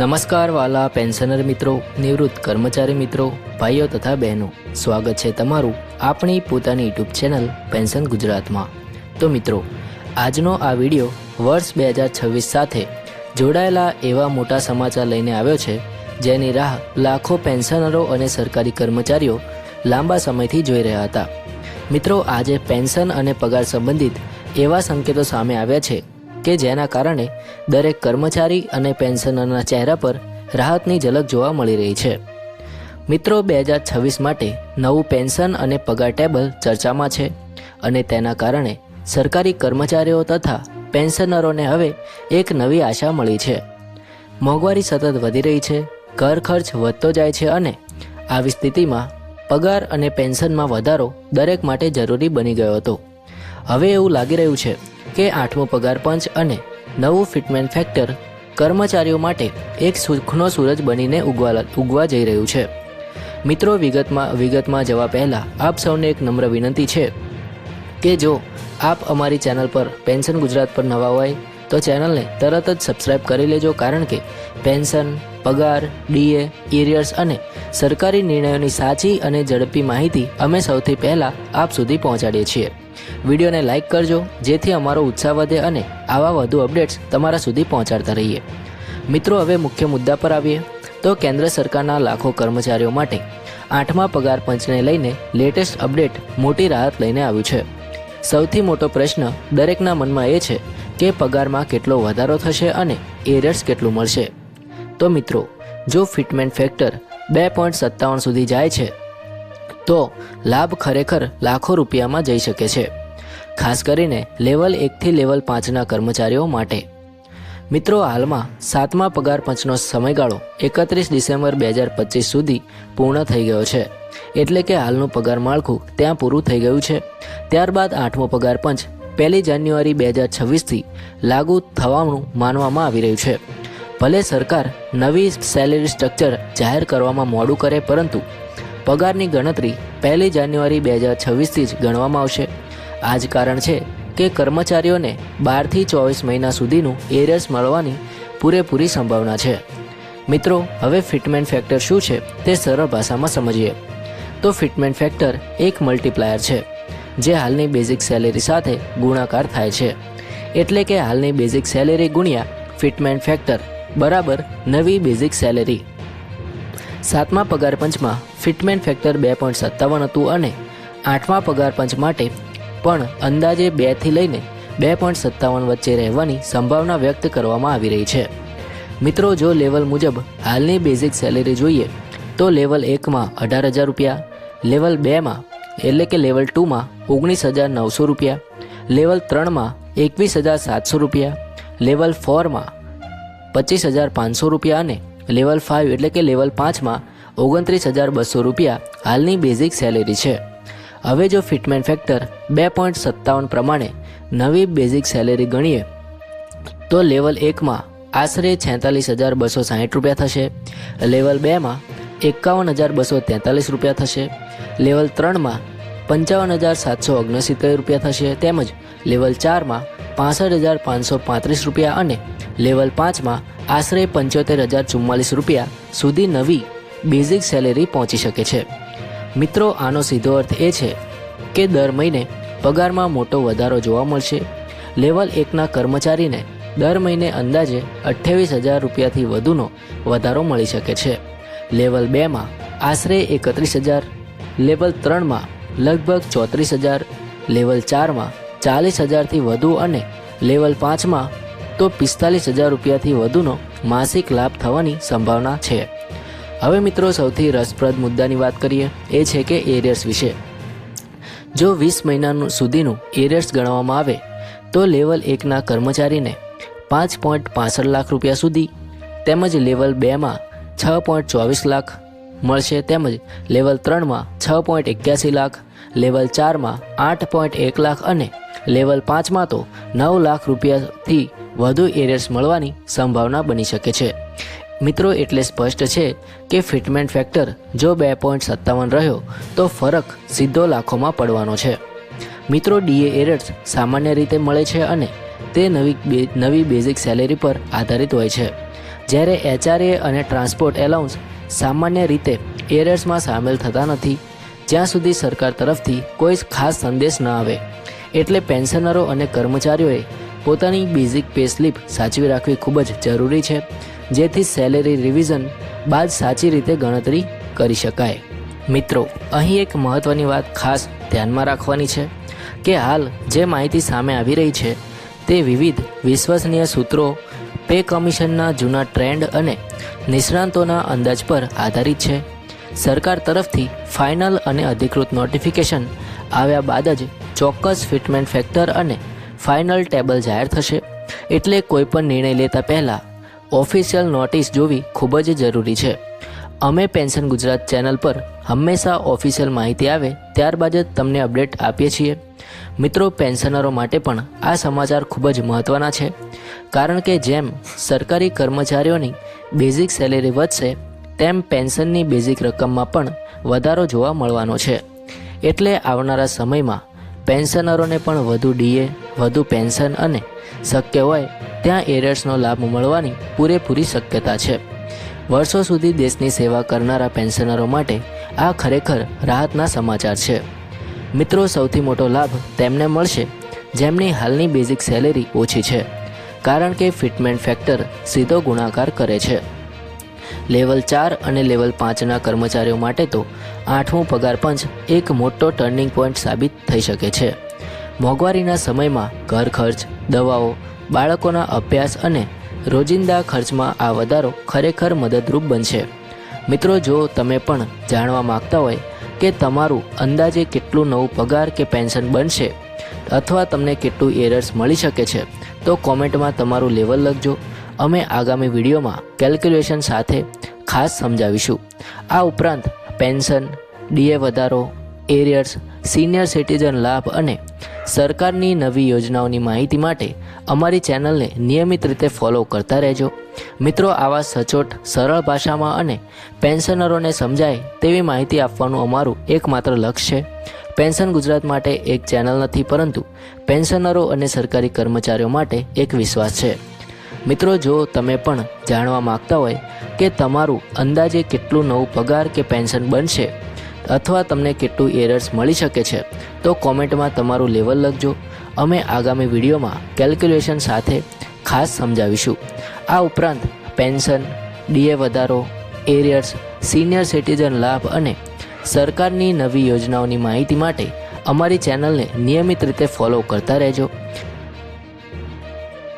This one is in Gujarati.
નમસ્કાર વાલા પેન્શનર મિત્રો, નિવૃત્ત કર્મચારી મિત્રો, ભાઈઓ તથા બહેનો. સ્વાગત છે તમારું આપણી પોતાની યુટ્યુબ ચેનલ પેન્શન ગુજરાતમાં. તો મિત્રો, આજનો આ વિડિયો વર્ષ બે હજાર છવ્વીસ સાથે જોડાયેલા એવા મોટા સમાચાર લઈને આવ્યો છે, જેની રાહ લાખો પેન્શનરો અને સરકારી કર્મચારીઓ લાંબા સમયથી જોઈ રહ્યા હતા. મિત્રો, આજે પેન્શન અને પગાર સંબંધિત એવા સંકેતો સામે આવ્યા છે કે જેના કારણે દરેક કર્મચારી અને પેન્શનરના ચહેરા પર રાહતની ઝલક જોવા મળી રહી છે. મિત્રો, બે હજાર છવ્વીસ માટે નવું પેન્શન અને પગાર ટેબલ ચર્ચામાં છે અને તેના કારણે સરકારી કર્મચારીઓ તથા પેન્શનરોને હવે એક નવી આશા મળી છે. મોંઘવારી સતત વધી રહી છે, ઘર ખર્ચ વધતો જાય છે અને આવી સ્થિતિમાં પગાર અને પેન્શનમાં વધારો દરેક માટે જરૂરી બની ગયો હતો. હવે એવું લાગી રહ્યું છે કે આઠમો પગાર પંચ અને નવું ફિટમેન્ટ ફેક્ટર કર્મચારીઓ માટે એક સુખનો સૂરજ બનીને ઉગવા ઉગવા જઈ રહ્યું છે. મિત્રો, વિગતમાં વિગતમાં જવા પહેલાં આપ સૌને એક નમ્ર વિનંતી છે કે જો આપ અમારી ચેનલ પર પેન્શન ગુજરાત પર નવા હોય, તો ચેનલને તરત જ સબસ્ક્રાઇબ કરી લેજો, કારણ કે પેન્શન, પગાર, ડીએ, એરિયર્સ અને સરકારી નિર્ણયોની સાચી અને ઝડપી માહિતી અમે સૌથી પહેલાં આપ સુધી પહોંચાડીએ છીએ. વિડીયોને લાઇક કરજો, જેથી અમારો ઉત્સાહ વધે અને આવા વધુ અપડેટ્સ તમારા સુધી પહોંચાડતા રહીએ. મિત્રો, હવે મુખ્ય મુદ્દા પર આવીએ. તો કેન્દ્ર સરકારના લાખો કર્મચારીઓ માટે આઠમા પગાર પંચને લઈને લેટેસ્ટ અપડેટ મોટી રાહત લઈને આવ્યું છે. સૌથી મોટો પ્રશ્ન દરેકના મનમાં એ છે કે પગારમાં કેટલો વધારો થશે અને એરિયર્સ કેટલું મળશે. તો મિત્રો, જો ફિટમેન્ટ ફેક્ટર બે પોઈન્ટ સત્તાવન સુધી જાય છે તો લાભ ખરેખર લાખો રૂપિયામાં જઈ શકે છે. ખાસ કરીને લેવલ એકથી લેવલ પાંચના કર્મચારીઓ માટે. મિત્રો, હાલમાં સાતમા પગાર પંચનો સમયગાળો એકત્રીસ ડિસેમ્બર બે હજાર પચીસ સુધી પૂર્ણ થઈ ગયો છે. એટલે કે હાલનું પગાર માળખું ત્યાં પૂરું થઈ ગયું છે. ત્યારબાદ આઠમો પગાર પંચ પહેલી જાન્યુઆરી બે હજાર છવ્વીસથી લાગુ થવાનું માનવામાં આવી રહ્યું છે. ભલે સરકાર નવી સેલેરી સ્ટ્રક્ચર જાહેર કરવામાં મોડું કરે, પરંતુ પગારની ગણતરી પહેલી જાન્યુઆરી બે હજાર છવ્વીસથી જ ગણવામાં આવશે. આ જ કારણ છે કે કર્મચારીઓને બારથી ચોવીસ મહિના સુધીનું એરિયર્સ મળવાની પૂરેપૂરી સંભાવના છે. મિત્રો, હવે ફિટમેન્ટ ફેક્ટર શું છે તે સરળ ભાષામાં સમજીએ. તો ફિટમેન્ટ ફેક્ટર એક મલ્ટીપ્લાયર છે, જે હાલની બેઝિક સેલેરી સાથે ગુણાકાર થાય છે. એટલે કે હાલની બેઝિક સેલેરી ગુણ્યા ફિટમેન્ટ ફેક્ટર બરાબર નવી બેઝિક સેલેરી. સાતમા પગાર પંચમાં ફિટમેન્ટ ફેક્ટર બે પોઈન્ટ સત્તાવન હતું અને આઠમા પગાર પંચ માટે પણ અંદાજે બેથી લઈને બે પોઈન્ટ સત્તાવન વચ્ચે રહેવાની સંભાવના વ્યક્ત કરવામાં આવી રહી છે. મિત્રો, જો લેવલ મુજબ હાલની બેઝિક સેલેરી જોઈએ, તો લેવલ એકમાં અઢાર હજાર રૂપિયા, લેવલ બેમાં એટલે કે લેવલ ટુમાં ઓગણીસ હજાર નવસો રૂપિયા, લેવલ ત્રણમાં એકવીસ હજાર સાતસો રૂપિયા, લેવલ ફોરમાં પચીસ હજાર પાંચસો રૂપિયા અને લેવલ ફાઇવ એટલે કે લેવલ પાંચમાં ઓગણત્રીસ હજાર બસો રૂપિયા હાલની બેઝિક સેલેરી છે. હવે જો ફિટમેન્ટ ફેક્ટર બે પોઈન્ટ સત્તાવન પ્રમાણે નવી બેઝિક સેલેરી ગણીએ, તો લેવલ એકમાં આશરે છેતાલીસ હજાર બસો સાહીઠ રૂપિયા થશે. લેવલ બેમાં એકાવન હજાર બસો તેતાલીસ રૂપિયા થશે. લેવલ ત્રણમાં પંચાવન હજાર સાતસો ઓગણસિત્તેર રૂપિયા થશે. તેમજ લેવલ ચારમાં પાસઠ હજાર પાંચસો પાંત્રીસ રૂપિયા અને લેવલ પાંચમાં આશરે પંચોતેર હજાર ચુમ્માલીસ રૂપિયા સુધી નવી બેઝિક સેલેરી પહોંચી શકે છે. મિત્રો, આનો સીધો અર્થ એ છે કે દર મહિને પગારમાં મોટો વધારો જોવા મળશે. લેવલ એકના કર્મચારીને દર મહિને અંદાજે અઠ્યાવીસ હજાર રૂપિયાથી વધુનો વધારો મળી શકે છે. લેવલ બેમાં આશરે એકત્રીસ હજાર, લેવલ ત્રણમાં લગભગ ચોત્રીસ હજાર, લેવલ ચારમાં ચાલીસ હજારથી વધુ અને લેવલ પાંચમાં તો પિસ્તાલીસ હજાર રૂપિયાથી વધુનો માસિક લાભ થવાની સંભાવના છે. હવે મિત્રો, સૌથી રસપ્રદ મુદ્દાની વાત કરીએ, એ છે કે એરિયર્સ વિશે. જો વીસ મહિનાનું સુધીનું એરિયર્સ ગણવામાં આવે, તો લેવલ એકના કર્મચારીને પાંચ પોઈન્ટ પાસઠ લાખ રૂપિયા સુધી, તેમજ લેવલ બેમાં છ પોઈન્ટ ચોવીસ લાખ મળશે, તેમજ લેવલ ત્રણમાં છ પોઈન્ટ એક્યાસી લાખ, લેવલ ચારમાં આઠ પોઈન્ટ એક લાખ અને લેવલ પાંચમાં તો નવ લાખ રૂપિયાથી વધુ એરિયર્સ મળવાની સંભાવના બની શકે છે. મિત્રો, એટલે સ્પષ્ટ છે કે ફિટમેન્ટ ફેક્ટર જો બે પોઈન્ટ સત્તાવન રહ્યો, તો ફરક સીધો લાખોમાં પડવાનો છે. મિત્રો ડીએ એરર્સ સામાન્ય રીતે મળે છે અને તે નવી નવી બેઝિક સેલેરી પર આધારિત હોય છે. જ્યારે એચઆરએ અને ટ્રાન્સપોર્ટ એલાઉન્સ સામાન્ય રીતે એરર્સમાં સામેલ થતા નથી, જ્યાં સુધી સરકાર તરફથી કોઈ ખાસ સંદેશ ન આવે. એટલે પેન્શનરો અને કર્મચારીઓએ પોતાની બેઝિક પે સ્લિપ સાચવી રાખવી ખૂબ જ જરૂરી છે, જેથી સેલેરી રિવિઝન બાદ સાચી રીતે ગણતરી કરી શકાય. મિત્રો, અહીં એક મહત્ત્વની વાત ખાસ ધ્યાનમાં રાખવાની છે કે હાલ જે માહિતી સામે આવી રહી છે, તે વિવિધ વિશ્વસનીય સૂત્રો પે કમિશનના જૂના ટ્રેન્ડ અને નિષ્ણાંતોના અંદાજ પર આધારિત છે. સરકાર તરફથી ફાઇનલ અને અધિકૃત નોટિફિકેશન આવ્યા બાદ જ ચોક્કસ ફિટમેન્ટ ફેક્ટર અને ફાઇનલ ટેબલ જાહેર થશે. એટલે કોઈપણ નિર્ણય લેતા પહેલાં ઓફિશિયલ નોટિસ જોવી ખૂબ જ જરૂરી છે. અમે પેન્શન ગુજરાત ચેનલ પર હંમેશા ઓફિશિયલ માહિતી આવે ત્યારબાદ જ તમને અપડેટ આપીએ છીએ. મિત્રો, પેન્શનરો માટે પણ આ સમાચાર ખૂબ જ મહત્ત્વના છે. કારણ કે જેમ સરકારી કર્મચારીઓની બેઝિક સેલેરી વધશે, તેમ પેન્શનની બેઝિક રકમમાં પણ વધારો જોવા મળવાનો છે. એટલે આવનારા સમયમાં પેન્શનરોને પણ વધુ ડીએ, વધુ પેન્શન અને શક્ય હોય ત્યાં એરર્સનો લાભ મળવાની પૂરેપૂરી શક્યતા છે. વર્ષો સુધી દેશની સેવા કરનારા પેન્શનરો માટે આ ખરેખર રાહતના સમાચાર છે. મિત્રો, સૌથી મોટો લાભ તેમને મળશે, જેમની હાલની બેઝિક સેલેરી ઓછી છે, કારણ કે ફિટમેન્ટ ફેક્ટર સીધો ગુણાકાર કરે છે. લેવલ ચાર અને લેવલ પાંચના કર્મચારીઓ માટે તો આઠમું પગાર પંચ એક મોટો ટર્નિંગ પોઈન્ટ સાબિત થઈ શકે છે. મોંઘવારીના સમયમાં ઘર ખર્ચ, દવાઓ, બાળકોના અભ્યાસ અને રોજિંદા ખર્ચમાં આ વધારો ખરેખર મદદરૂપ બનશે. મિત્રો, જો તમે પણ જાણવા માગતા હોય કે તમારું અંદાજે કેટલું નવું પગાર કે પેન્શન બનશે અથવા તમને કેટલું એરર્સ મળી શકે છે, તો કોમેન્ટમાં તમારું લેવલ લખજો. અમે આગામી વિડીયોમાં કેલ્ક્યુલેશન સાથે ખાસ સમજાવીશું. આ ઉપરાંત પેન્શન, ડીએ વધારો, એરિયર્સ, સિનિયર સિટીઝન લાભ અને સરકારની નવી યોજનાઓની માહિતી માટે અમારી ચેનલને નિયમિત રીતે ફોલો કરતા રહેજો. મિત્રો, આવા સચોટ, સરળ ભાષામાં અને પેન્શનરોને સમજાય તેવી માહિતી આપવાનું અમારું એકમાત્ર લક્ષ્ય છે. પેન્શન ગુજરાત માટે એક ચેનલ નથી, પરંતુ પેન્શનરો અને સરકારી કર્મચારીઓ માટે એક વિશ્વાસ છે. મિત્રો, જો તમે પણ જાણવા માગતા હોય કે તમારું અંદાજે કેટલું નવું પગાર કે પેન્શન બનશે અથવા તમને કેટલું એરર્સ મળી શકે છે, તો કોમેન્ટમાં તમારું લેવલ લખજો. અમે આગામી વિડીયોમાં કેલ્ક્યુલેશન સાથે ખાસ સમજાવીશું. આ ઉપરાંત પેન્શન, ડીએ વધારો, એરિયર્સ, સિનિયર સિટીઝન લાભ અને સરકારની નવી યોજનાઓની માહિતી માટે અમારી ચેનલને નિયમિત રીતે ફોલો કરતા રહેજો.